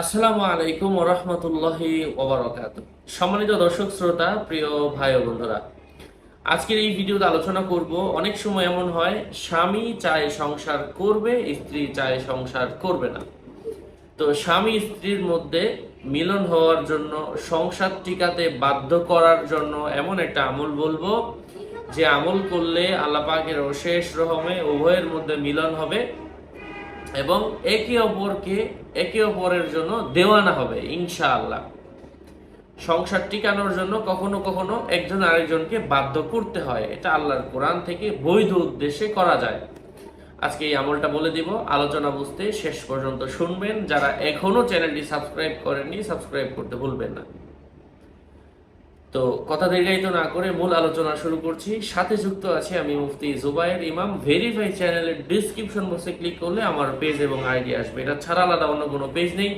আসসালামু আলাইকুম ওরহমতুল্লাহি ওবরাকাত সম্মানিত দর্শক, শ্রোতা, প্রিয় ভাই ও বন্ধুরা, আজকের এই ভিডিওতে আলোচনা করব, অনেক সময় এমন হয়, স্বামী চায় সংসার করবে, স্ত্রী চায় সংসার করবে না। তো স্বামী স্ত্রীর মধ্যে মিলন হওয়ার জন্য, সংসার টিকাতে বাধ্য করার জন্য এমন একটা আমল বলব, যে আমল করলে আল্লাহ পাকের অশেষ রহমে উভয়ের মধ্যে মিলন হবে। এবং একে অপরকে, একে অপরের জন্য দেওয়ানা হবে, ইনশাআল্লাহ। সংসার টিকানোর জন্য কখনো কখনো একজন আরেকজনকে বাধ্য করতে হয়। এটা আল্লাহর কোরআন থেকে বৈধ উদ্দেশ্যে করা যায়। আজকে এই আমলটা বলে দিব। আলোচনা বুঝতে শেষ পর্যন্ত শুনবেন। যারা এখনও চ্যানেলটি সাবস্ক্রাইব করেননি, সাবস্ক্রাইব করতে ভুলবেন না। তো কথা দীর্ঘায়িত না করে মূল আলোচনা শুরু করছি। সাথে যুক্ত আছে আমি মুফতি জুবাইর ইমাম। ভেরিফাই চ্যানেলের ডিসক্রিপশন বক্সে ক্লিক করলে আমার পেজ এবং আইডি আসবে। এটা ছাড়া আলাদা অন্য কোনো পেজ নেই।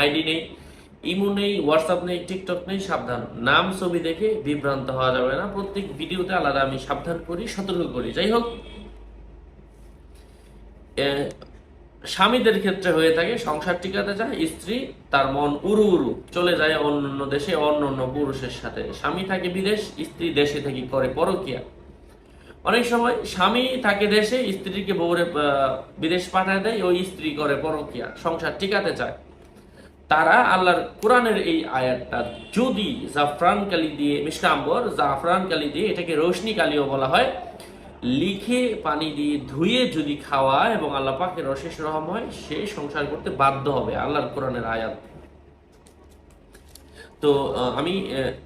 আইডি নেই ইমো নেই হোয়াটসঅ্যাপ নেই টিকটক নেই, সাবধান। নাম, ছবি দেখে বিভ্রান্ত হওয়া যাবে না। প্রত্যেক ভিডিওতে আলাদা আমি সাবধান করি, সতর্ক করি। যাই হোক স্বামীদের ক্ষেত্রে হয়ে থাকে, সংসার টিকাতে যায়, স্ত্রী তার মন উরু উরু চলে যায় অন্য অন্য দেশে অন্য অন্য পুরুষের সাথে। স্বামী থাকে বিদেশ, স্ত্রী দেশে থেকে করে পরকিয়া। অনেক সময় স্বামী থাকে দেশে, স্ত্রীকে বৌরে বিদেশ পাঠায় দেয়, ওই স্ত্রী করে পরকিয়া, সংসার টিকাতে চায় তারা আল্লাহর কোরআনের এই আয়াতটা যদি জাফরান কালি দিয়ে, মিষ্টাম্বর জাফরান কালি দিয়ে এটাকে রোশনি কালিও বলা হয় লিখে পানি দিয়ে ধুয়ে যদি খাওয়া এবং আল্লাহ পাকের অশেষ রহম হয়, সে সংসার করতে বাধ্য হবে আল্লাহর কোরআনের আয়াত। তো আমি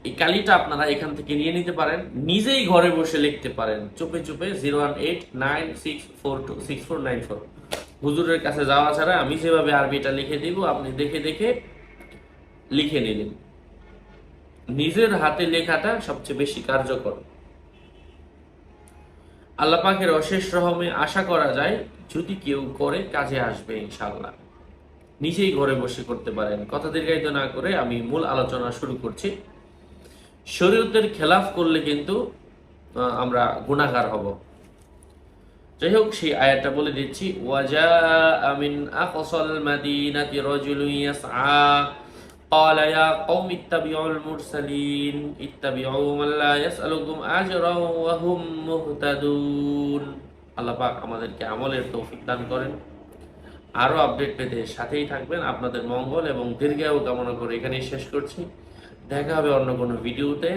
এই কালিটা আপনারা এখান থেকে নিয়ে নিতে পারেন। নিজেই ঘরে বসে লিখতে পারেন। চুপে চুপে zero one eight nine six four two six four nine four হুজুরের কাছে যাওয়া ছাড়া আমি যেভাবে আরবিটা লিখে দিব, আপনি দেখে দেখে লিখে নিলেন। নিজের হাতে লেখাটা সবচেয়ে বেশি কার্যকর। আল্লাহ পাকের অশেষ রহমে আশা করা যায়, যদি কেউ করে কাজে আসবে ইনশাল্লাহ নিজেই ঘরে বসে করতে পারেন। কথা দীর্ঘায়িত না করে আমি মূল আলোচনা শুরু করছি। শরীয়তের খেলাফ করলে কিন্তু আমরা গুণাগার হব। যাই হোক, সেই আয়াতটা বলে দিচ্ছি ওয়াজা আমিন আকসাল মাদিনাতি রাজুলুন ইয়াসআ। قال يا قوم اتبعوا المرسلين اتبعوا من لا يسألكم أجرا وهم مهتدون আল্লাহ পাক আমাদেরকে আমলের তৌফিক দান করেন আরো আপডেট পেতে সাথেই থাকবেন আপনাদের মঙ্গল এবং দীর্ঘায়ু কামনা করে এখানেই শেষ করছি দেখা হবে অন্য কোনো ভিডিওতে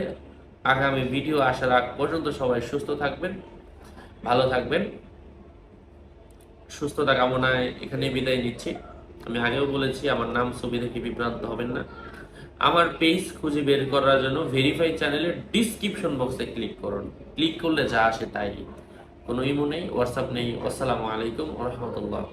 আগামী ভিডিও আসার আগ পর্যন্ত সবাই সুস্থ থাকবেন ভালো থাকবেন সুস্থতা কামনায় এখানে বিদায় নিচ্ছি আমি আগেও বলেছি, আমার নাম ছবি দেখে বিভ্রান্ত হবেন না। আমার পেজ খুঁজে বের করার জন্য ভেরিফাই চ্যানেলের ডিসক্রিপশন বক্সে ক্লিক করুন। ক্লিক করলে যা আসে তাই। কোনো ইমো নেই হোয়াটসঅ্যাপ নেই। আসসালামু আলাইকুম রহমতুল্লাহ।